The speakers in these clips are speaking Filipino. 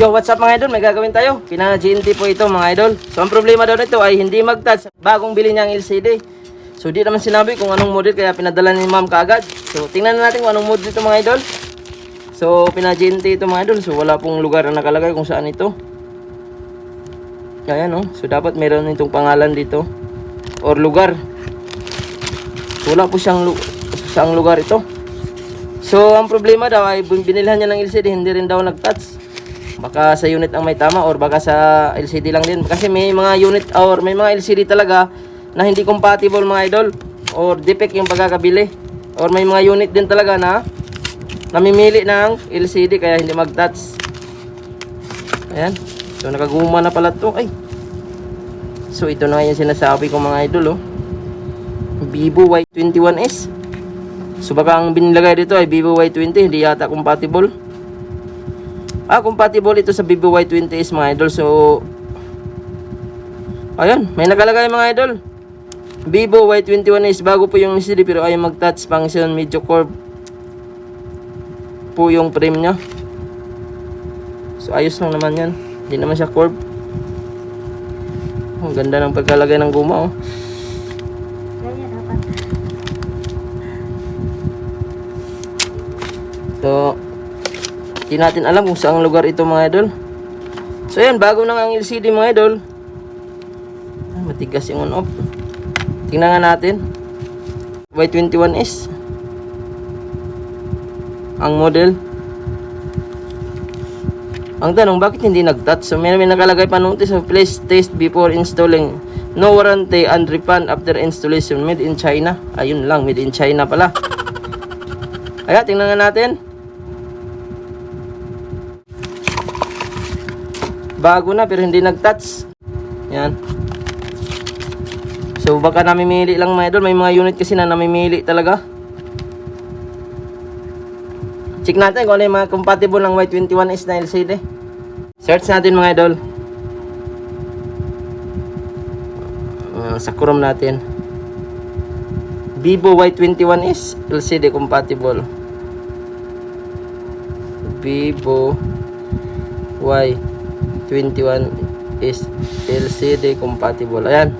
Yo, what's up mga idol? May gagawin tayo. Pina GNT po ito mga idol. So ang problema daw nito ay hindi mag-touch bagong bili niyang LCD. So di naman sinabi kung anong model kaya pinadala ni ma'am kaagad. So tingnan na natin kung anong model ito mga idol. So pina GNT ito mga idol. So wala pong lugar na nakalagay kung saan ito. Ayan oh. So dapat meron itong pangalan dito or lugar. So, wala po siyang lu- saang lugar ito. So, ang problema daw ay binilhan niya ng LCD, hindi rin daw nag-touch. Baka sa unit ang may tama or baka sa LCD lang din. Kasi may mga unit or may mga LCD talaga na hindi compatible mga idol or defect yung pagkakabili. Or may mga unit din talaga na namimili ng LCD kaya hindi mag-touch. Ayan. So, nakaguma na pala to. Ay. So, ito na yung sinasabi ko mga idol, oh. Vivo Y21s. So baka ang binilagay dito ay Vivo Y20, hindi yata compatible. Ah, compatible ito sa Vivo Y20s mga idol. So Ayun, may nakalagay mga idol. Vivo Y21s bago po yung LCD pero ayaw mag-touch function, medyo curve po yung frame niya. So ayos lang naman yan. Hindi naman siya curve. Ang ganda ng pagkalagay ng guma oh. So, hindi natin alam kung saang lugar ito mga idol. So yan, bago na ang LCD mga idol. Ah, matigas yung on-off. Tingnan nga natin. Y21S. Ang model. Ang tanong, bakit hindi nag-touch? So, may, may nakalagay pa notice of please test before installing. No warranty and refund after installation. Made in China. Ayun lang, made in China pala. Kaya, tingnan nga natin. Bago na pero hindi nag-touch. Yan. So baka namimili lang mga idol. May mga unit kasi na namimili talaga. Check natin kung ano yung mga compatible ng Y21S na LCD. Search natin mga idol. Uh, sa Chrome natin. Vivo Y21S LCD compatible. Vivo Y21 is LCD compatible. Ayan.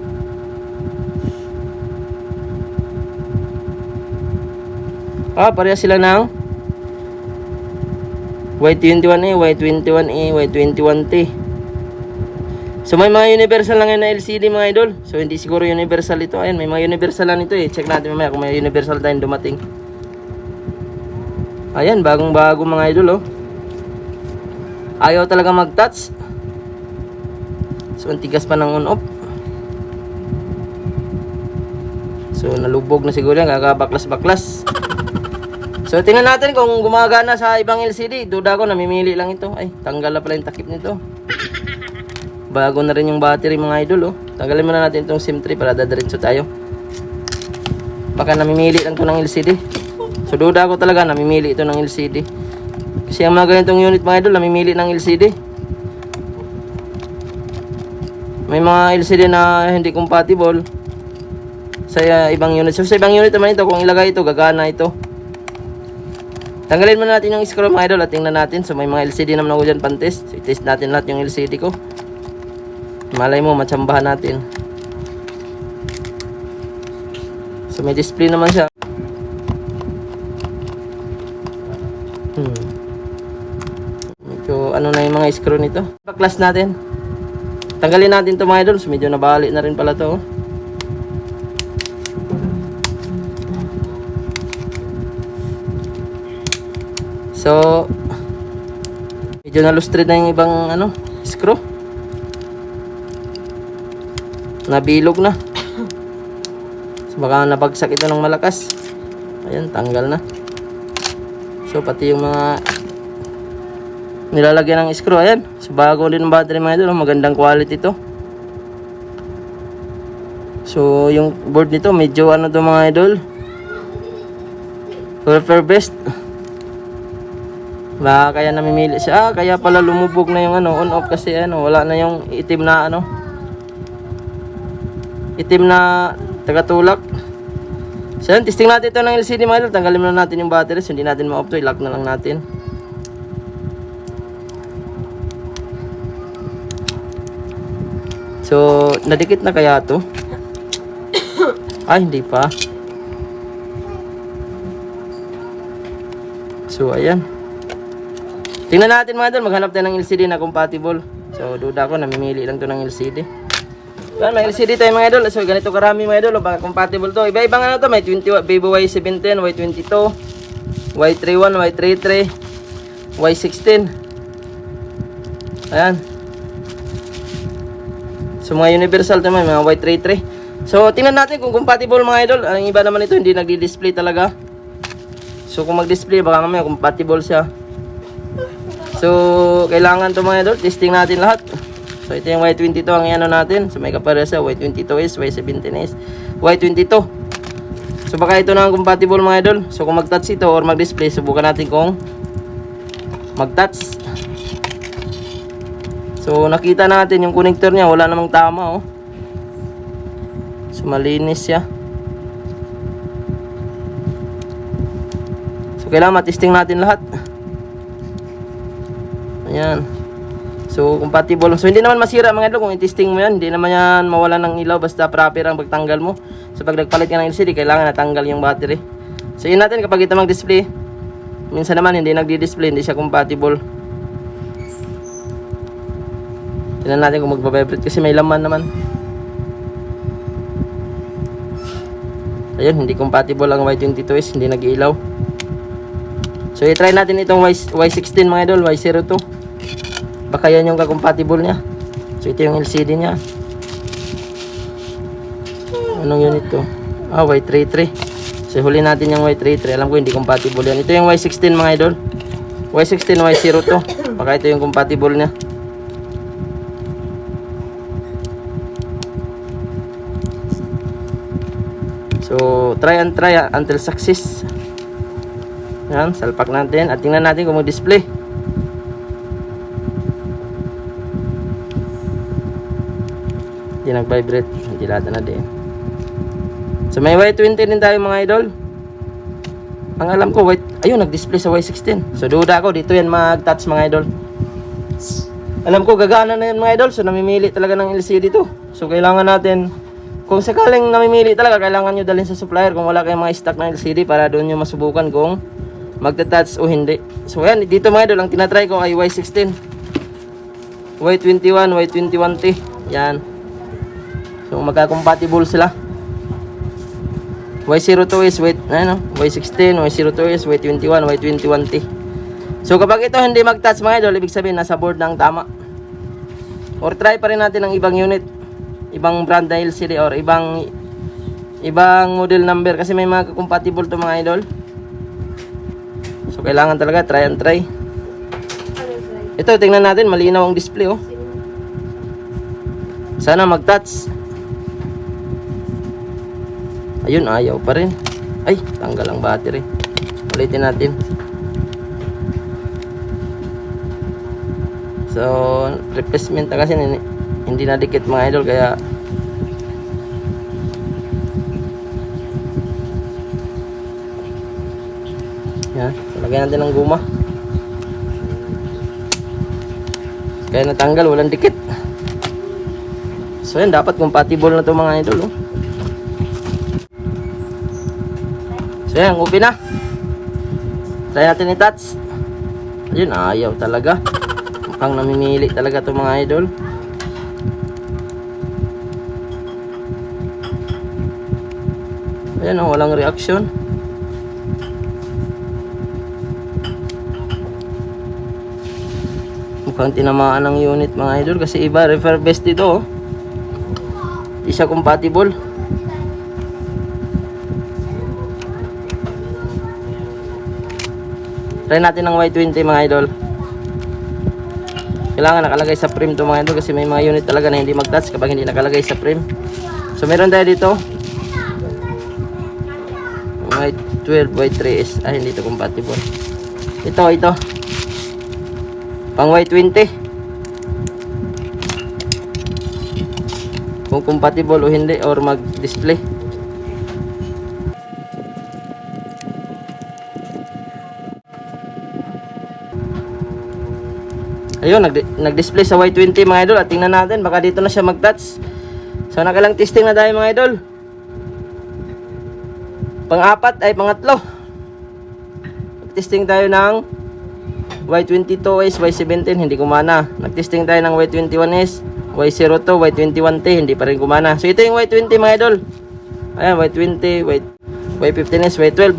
Ah, pareha sila ng Y21A, Y21A, Y21T. So may mga universal lang yan na LCD mga idol. So hindi siguro universal ito. Ayan, may mga universal lang ito eh. Check natin mamaya kung may universal tayong dumating. Ayan, bagong bago mga idol oh. Ayaw talaga mag-touch. So, ang tigas pa ng on-off. So, nalubog na siguro yan. Kakabaklas-baklas. So, tingnan natin kung gumagana sa ibang LCD. Duda ko, namimili lang ito. Ay, tanggal na pala yung takip nito. Bago na rin yung battery mga idol, oh. Tanggalin muna natin itong SIM3 para dadiretso tayo. Baka namimili lang to ng LCD. So, duda ko talaga, namimili ito ng LCD. Kasi ang mga ganitong unit mga idol, namimili ng LCD. May mga LCD na hindi compatible sa uh, ibang unit. So sa ibang unit naman ito, kung ilagay ito, gagana ito. Tanggalin muna natin yung screw mga idol at tingnan natin. So may mga LCD naman ako dyan pantest. So i-test natin lahat yung LCD ko. Malay mo, matsambahan natin. So may display naman siya. Hmm. Medyo ano na yung mga screw nito. Baklas natin. Tanggalin natin to mga idol. So, medyo nabali na rin pala to. oh. So, medyo nalustre na yung ibang ano, screw. Nabilog na. So, baka nabagsak ito ng malakas. Ayan, tanggal na. So, pati yung mga nilalagyan ng screw. Ayan. So, bago din ang battery mga idol. Magandang quality to. So, yung board nito, medyo ano to mga idol. Super best. Baka kaya namimili siya. Ah, kaya pala lumubog na yung ano, on off kasi ano, wala na yung itim na ano. Itim na tagatulak. So, yun, testing natin ito ng LCD mga idol. Tanggalin muna natin yung batteries. Hindi natin ma-off to. I-lock na lang natin. So, nadikit na kaya to? Ay, hindi pa. So, ayan. Tingnan natin mga idol, maghanap tayo ng LCD na compatible. So, duda ko, namimili lang to ng LCD. Yan, may LCD tayo mga idol. So, ganito karami mga idol. Baka compatible to. Iba-ibang ano to. May 20, wa- Vivo Y17, Y22, Y31, Y33, Y16. Ayan. So, mga universal may mga Y33. So, tingnan natin kung compatible mga idol. Ang iba naman ito, hindi nagdi-display talaga. So, kung mag-display, baka mamaya compatible siya. So, kailangan to mga idol. Testing natin lahat. So, ito yung Y22 ang ano natin. So, may kapares sa Y22S, Y17S, Y22. So, baka ito na ang compatible mga idol. So, kung mag-touch ito or mag-display, subukan natin kung mag-touch. So, nakita natin yung connector niya. Wala namang tama, oh. So, malinis siya. So, kailangan matesting natin lahat. Ayan. So, compatible. So, hindi naman masira mga idol kung i-testing mo yan. Hindi naman yan mawala ng ilaw basta proper ang pagtanggal mo. So, pag nagpalit ka ng LCD, kailangan natanggal yung battery. So, yun natin kapag ito mag-display. Minsan naman hindi nagdi-display, hindi siya compatible. Tingnan natin kung magbabibrate kasi may laman naman. Ayun, hindi compatible ang Y22S, hindi nag-ilaw. So, i-try natin itong Y, Y16 mga idol, Y02. Baka yan yung kakompatible niya. So, ito yung LCD niya. Anong unit to? Ah, Y33. So, huli natin yung Y33. Alam ko hindi compatible yan. Ito yung Y16 mga idol. Y16, Y02. Baka ito yung compatible niya. So, try and try until success. Yan, salpak natin. At tingnan natin kung mag-display. Hindi nag-vibrate. Hindi lahat na din. So, may Y20 din tayo mga idol. Ang alam ko, white, ayun, nag-display sa Y16. So, duda ako, dito yan mag-touch mga idol. Alam ko, gagana na yan mga idol. So, namimili talaga ng LCD dito. So, kailangan natin, kung sakaling namimili talaga, kailangan nyo dalhin sa supplier kung wala kayong mga stock ng LCD para doon nyo masubukan kung magta-touch o hindi. So, yan, dito mga idol, ang tinatry ko ay Y16. Y21, Y21T. Yan. So, magka-compatible sila. Y02 is Y, ano, Y16, Y02 is Y21, Y21T. So kapag ito hindi mag-touch mga idol, ibig sabihin nasa board ang tama. Or try pa rin natin ng ibang unit, ibang brand na LCD or ibang ibang model number kasi may mga compatible to mga idol. So kailangan talaga try and try. Ito tingnan natin, malinaw ang display oh. Sana mag-touch. Ayun, ayaw pa rin. Ay, tanggal ang battery. Ulitin natin. So, replacement na kasi hindi, hindi nadikit mga idol kaya Yan, lagyan natin ng guma. Kaya natanggal, walang dikit. So yan, dapat compatible na to mga idol. Oh. So yan, open na. Try natin i-touch. Ayun, ayaw talaga. Mukhang namimili talaga to mga idol. Ayan oh, walang reaction. Mukhang tinamaan ng unit mga idol kasi iba refurbished dito oh. Di siya compatible. Try natin ng Y20 mga idol. Kailangan nakalagay sa frame to mga idol kasi may mga unit talaga na hindi mag-touch kapag hindi nakalagay sa frame. So meron tayo dito. Y12, Y3S. Ah, hindi ito compatible. Ito, ito. Pang Y20. Kung compatible o hindi or mag-display. Ayun, nag- nag-display sa Y20 mga idol. At tingnan natin, baka dito na siya mag-touch. So, nakalang testing na tayo mga idol. Pang-apat ay pangatlo. Testing tayo ng Y22S, Y17, hindi kumana. Nag-testing tayo ng Y21S, Y02, Y21T, hindi pa rin kumana. So, ito yung Y20 mga idol. Ayan, Y20, Y, Y15S, Y12.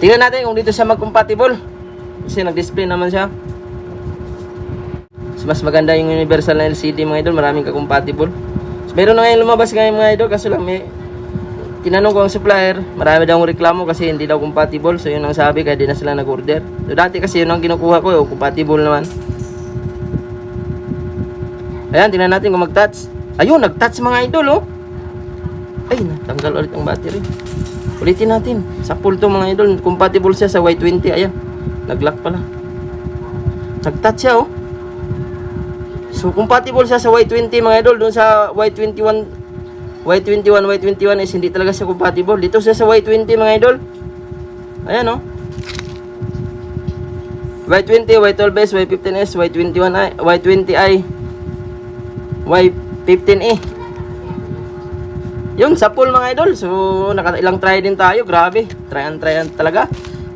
Tingnan natin kung dito siya mag-compatible. Kasi nag-display naman siya. So, mas maganda yung universal na LCD mga idol, maraming ka-compatible. So, meron na ngayon lumabas ngayon mga idol, kaso lang may tinanong ko ang supplier, marami daw reklamo kasi hindi daw compatible. So yun ang sabi kaya di na sila nag-order. So dati kasi yun ang kinukuha ko, oh, compatible naman. Ayan, tingnan natin kung mag-touch. Ayun, nag-touch mga idol oh. Ay, natanggal ulit ang battery. Ulitin natin. Sa full to mga idol, compatible siya sa Y20. Ayan, nag-lock pala. Nag-touch siya oh. So compatible siya sa Y20 mga idol, doon sa Y21 Y21, Y21 is hindi talaga siya compatible. Dito siya sa Y20 mga idol. Ayan oh. Y20, Y12S, Y15S, Y21i, Y20i, Y15e. Yun, sa pool mga idol. So, naka, ilang try din tayo. Grabe. Try and try and talaga.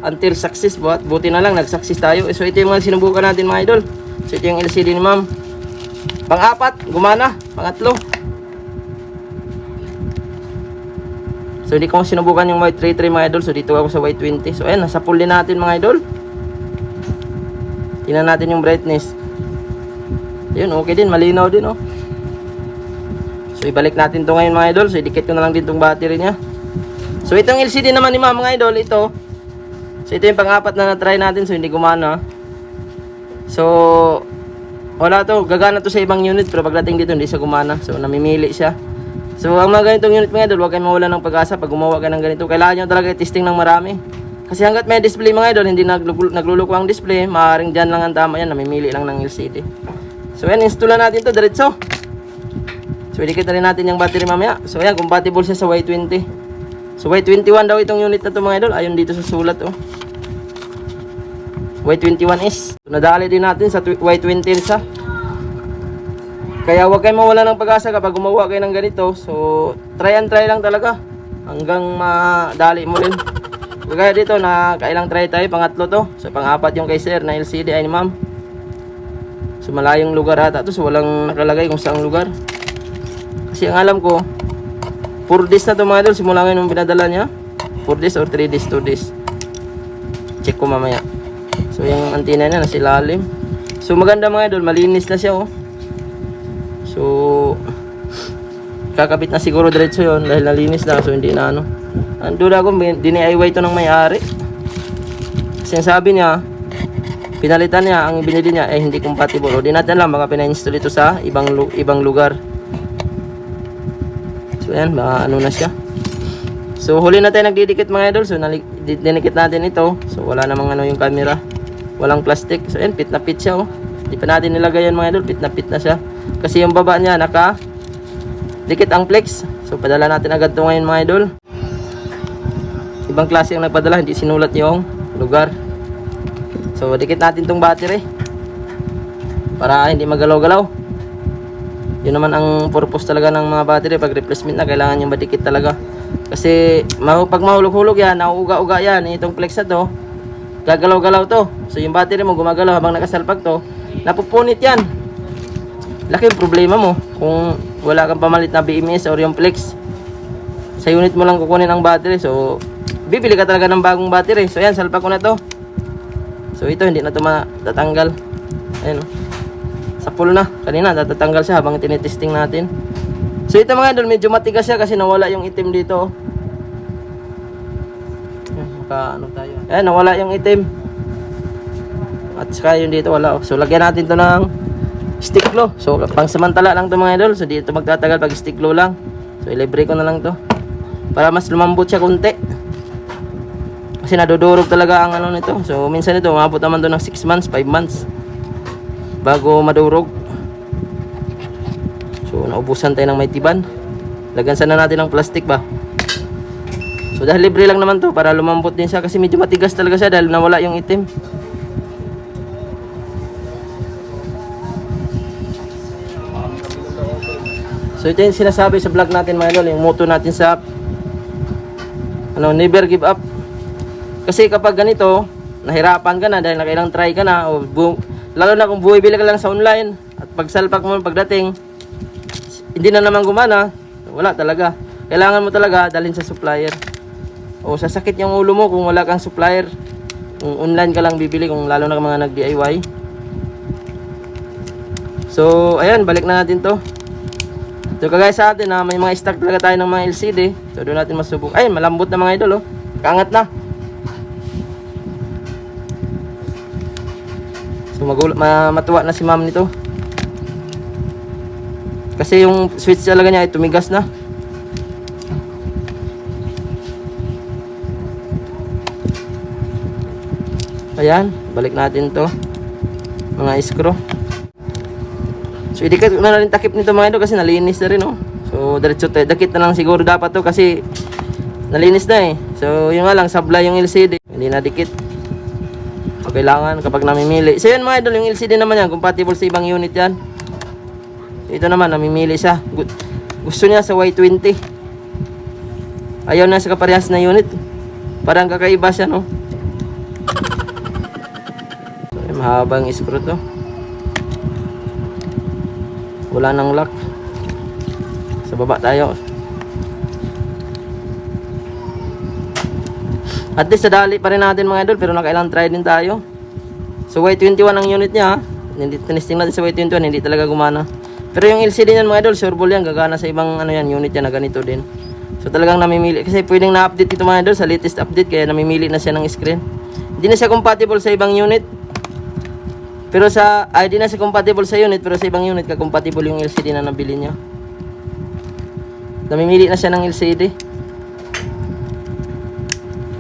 Until success. Buat, buti na lang, nag-success tayo. So, ito yung mga sinubukan natin mga idol. So, ito yung LCD ni ma'am. Pang-apat, gumana. Pangatlo. So hindi ko sinubukan yung white 33 mga idol. So dito ako sa white 20. So ayan, nasa full din natin mga idol. Tingnan natin yung brightness. Ayun, okay din, malinaw din oh. So ibalik natin to ngayon mga idol. So idikit ko na lang din tong battery niya. So itong LCD naman ni ma'am mga idol, ito. So ito yung pang-apat na na-try natin so hindi gumana. So wala to, gagana to sa ibang unit pero pagdating dito hindi siya gumana. So namimili siya. So, ang mga ganitong unit mga idol, huwag kayong mawala ng pag-asa pag gumawa ka ng ganito. Kailangan nyo talaga i-testing ng marami. Kasi hanggat may display mga idol, hindi naglulu- nagluluko ang display, maaaring dyan lang ang tama yan, namimili lang ng LCD. So, yan, installan natin to diretso. So, idikit na rin natin yung battery mamaya. So, yan, compatible siya sa Y20. So, Y21 daw itong unit na to mga idol. Ayun dito sa sulat, oh. Y21S. So, nadali din natin sa tw- Y20 sa. Kaya huwag kayong mawala ng pag-asa kapag gumawa kayo ng ganito. So, try and try lang talaga. Hanggang madali mo rin. Kaya dito, na kailang try tayo. Pangatlo to. So, pang-apat yung kay sir na LCD ay ni ma'am. So, malayong lugar ata to. So, walang nakalagay kung saang lugar. Kasi ang alam ko, 4 days na to mga idol. Simula ngayon nung pinadala niya. 4 days or 3 days, 2 days. Check ko mamaya. So, yung antenna niya nasa ilalim. So, maganda mga idol. Malinis na siya oh. So, kakabit na siguro diretso yon dahil nalinis na so hindi na ano. Na ako, may- dini-IY to ng may-ari. Kasi ang sabi niya, pinalitan niya, ang binili niya, eh hindi compatible. O di natin lang, baka pina-install ito sa ibang, ibang lugar. So yan, baka ano na siya. So huli na tayo nagdidikit mga idol. So dinikit natin ito. So wala namang ano yung camera. Walang plastic. So yan, pit na pit siya oh. Di pa natin nilagay yan mga idol. Pit na pit na siya. Kasi yung baba niya naka dikit ang flex. So padala natin agad to ngayon mga idol. Ibang klase ang nagpadala. Hindi sinulat yung lugar. So dikit natin tong battery. Para hindi magalaw-galaw. Yun naman ang purpose talaga ng mga battery pag replacement na kailangan yung madikit talaga. Kasi pag mahulog-hulog yan, nauuga-uga yan, itong flex na to, gagalaw-galaw to. So yung battery mo gumagalaw habang nakasalpag to, napupunit yan. Laking problema mo kung wala kang pamalit na BMS or yung flex. Sa unit mo lang kukunin ang battery. So bibili ka talaga ng bagong battery. So yan, salpak ko na to. So ito hindi na to matatanggal. Ayun oh. Sa full na. Kanina natatanggal siya habang tinitesting natin. So ito mga idol, medyo matigas siya kasi nawala yung itim dito. Ayan, Maka ano tayo. Ayan, nawala yung itim. At saka yung dito wala. oh. So lagyan natin to ng stick glue. So pang samantala lang to mga idol. So dito magtatagal pag stick glue lang. So ilibre ko na lang to. Para mas lumambot siya konti. Kasi nadudurog talaga ang ano nito. So minsan ito, umabot naman to ng 6 months, 5 months. Bago madurog. So naubusan tayo ng may tiban. Lagyan sana natin ng plastic ba. So dahil libre lang naman to para lumambot din siya kasi medyo matigas talaga siya dahil nawala yung itim. So ito yung sinasabi sa vlog natin mga idol, yung motto natin sa ano, never give up. Kasi kapag ganito, nahirapan ka na dahil nakailang try ka na o bu- lalo na kung buwibili ka lang sa online at pagsalpak mo pagdating hindi na naman gumana, wala talaga. Kailangan mo talaga dalhin sa supplier. O sasakit yung ulo mo kung wala kang supplier. Kung online ka lang bibili kung lalo na mga nag-DIY. So, ayan, balik na natin to. So, kagaya sa atin na may mga stock talaga tayo ng mga LCD. So, doon natin masubok. Ayun, malambot na mga idol, oh. Kaangat na. So, magul ma matuwa na si ma'am nito. Kasi yung switch talaga niya ay tumigas na. Ayan, balik natin to. Mga screw. So, idikit ko na rin takip nito mga idol kasi nalinis na rin, oh. So, diretso tayo. Dakit na lang siguro dapat to kasi nalinis na eh. So, yun nga lang, sablay yung LCD. Hindi na dikit. So, kailangan kapag namimili. So, yun mga idol, yung LCD naman yan, compatible sa ibang unit yan. Ito naman, namimili siya. Gu- Gusto niya sa Y20. Ayaw na sa kaparehas na unit. Parang kakaiba siya, no? So, mahabang screw to. Wala nang lock. Sa baba tayo. At least sadali pa rin natin mga idol pero nakailang try din tayo. So Y21 ang unit niya. Hindi tinesting natin sa Y21 hindi talaga gumana. Pero yung LCD niyan mga idol, sure yan gagana sa ibang ano yan unit yan na ganito din. So talagang namimili kasi pwedeng na-update ito mga idol sa latest update kaya namimili na siya ng screen. Hindi na siya compatible sa ibang unit. Pero sa ay di na siya compatible sa unit pero sa ibang unit ka compatible yung LCD na nabili niya. Namimili na siya ng LCD.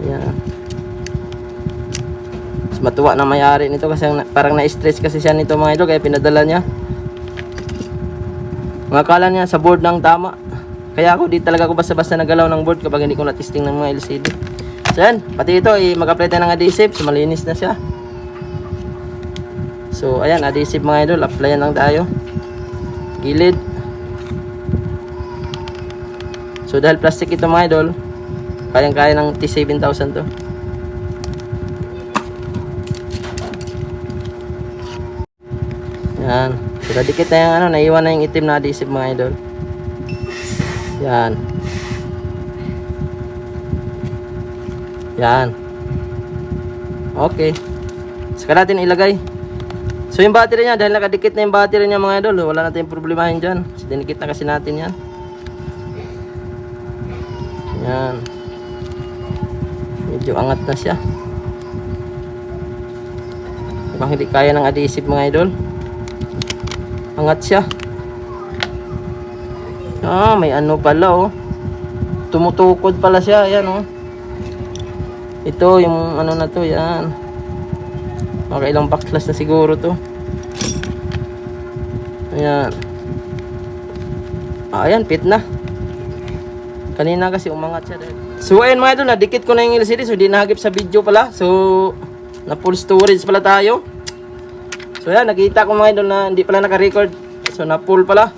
Ayan. Mas matuwa na may-ari nito kasi parang na-stress kasi siya nito mga idol kaya pinadala niya. Mga akala niya sa board ng tama. Kaya ako di talaga ako basta-basta nagalaw ng board kapag hindi ko na-testing ng mga LCD. So yan, pati ito eh, mag-apply tayo ng adhesive, so malinis na siya. So ayan, adhesive mga idol, applyan lang tayo. Gilid. So dahil plastic ito mga idol, kayang-kaya ng T7000 to. Yan. So dikit na yung ano, naiwan na yung itim na adhesive mga idol. Yan. Yan. Okay. Saka natin ilagay. So yung battery niya, dahil nakadikit na yung battery niya mga idol, wala natin problemahin dyan. So, dinikit na kasi natin yan. Yan. Medyo angat na siya. Mukhang hindi kaya ng adhesive mga idol. Angat siya. Ah, may ano pala oh. Tumutukod pala siya. Ayan oh. Ito yung ano na to, yan. Okay, ilang baklas na siguro to. Ayan. Ah, ayan, fit na. Kanina kasi umangat siya dahil. So ayun mga idol, nadikit ko na yung LCD so di nahagip sa video pala. So na full storage pala tayo. So ayan, nakita ko mga idol na hindi pala naka-record. So na full pala.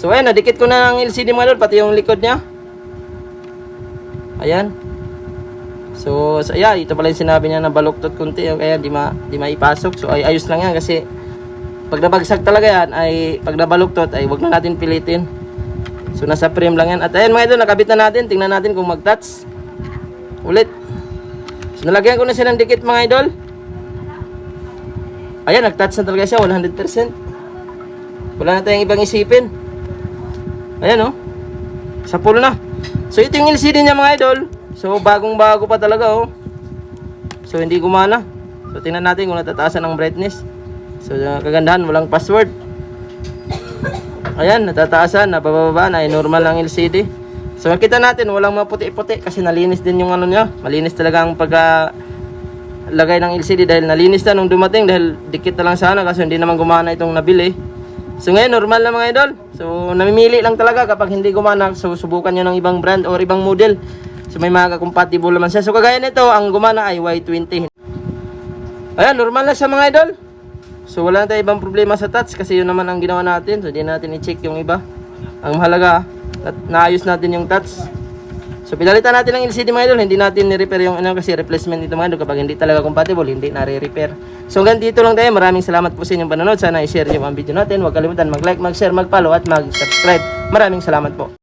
So ayan, nadikit ko na ng LCD mga idol, pati yung likod niya. Ayan. So, so yeah, ito pala yung sinabi niya na baluktot kunti, kaya di, ma, di maipasok. So ay ayos lang yan kasi pag nabagsak talaga yan, ay pag nabaluktot, ay wag na natin pilitin. So nasa frame lang yan. At ayan mga idol, nakabit na natin. Tingnan natin kung mag-touch. Ulit. So nalagyan ko na siya ng dikit mga idol. Ayan, nag-touch na talaga siya, 100%. Wala na tayong ibang isipin. Ayan oh. Sa full na. So ito yung LCD niya mga idol. So bagong bago pa talaga oh. So hindi gumana. So tingnan natin kung natataasan ng brightness. So kagandahan, walang password. Ayan, natataasan, napababa na, ay normal ang LCD. So makita natin, walang mga puti-puti kasi nalinis din yung ano niya. Malinis talaga ang pagka lagay ng LCD dahil nalinis na nung dumating dahil dikit na lang sana kasi hindi naman gumana itong nabili. So ngayon, normal na mga idol. So namimili lang talaga kapag hindi gumana, so subukan nyo ng ibang brand or ibang model. So may mga compatible naman siya. So kagaya nito, ang gumana ay Y20. Ayan, normal na siya mga idol. So wala na tayong ibang problema sa touch kasi yun naman ang ginawa natin. So hindi natin i-check yung iba. Ang mahalaga, na- naayos natin yung touch. So pinalitan natin ng LCD mga idol, hindi natin ni-repair yung ano kasi replacement nito mga idol kapag hindi talaga compatible, hindi na-repair. So hanggang dito lang tayo, maraming salamat po sa inyong panonood. Sana i-share niyo ang video natin. Huwag kalimutan mag-like, mag-share, mag-follow at mag-subscribe. Maraming salamat po.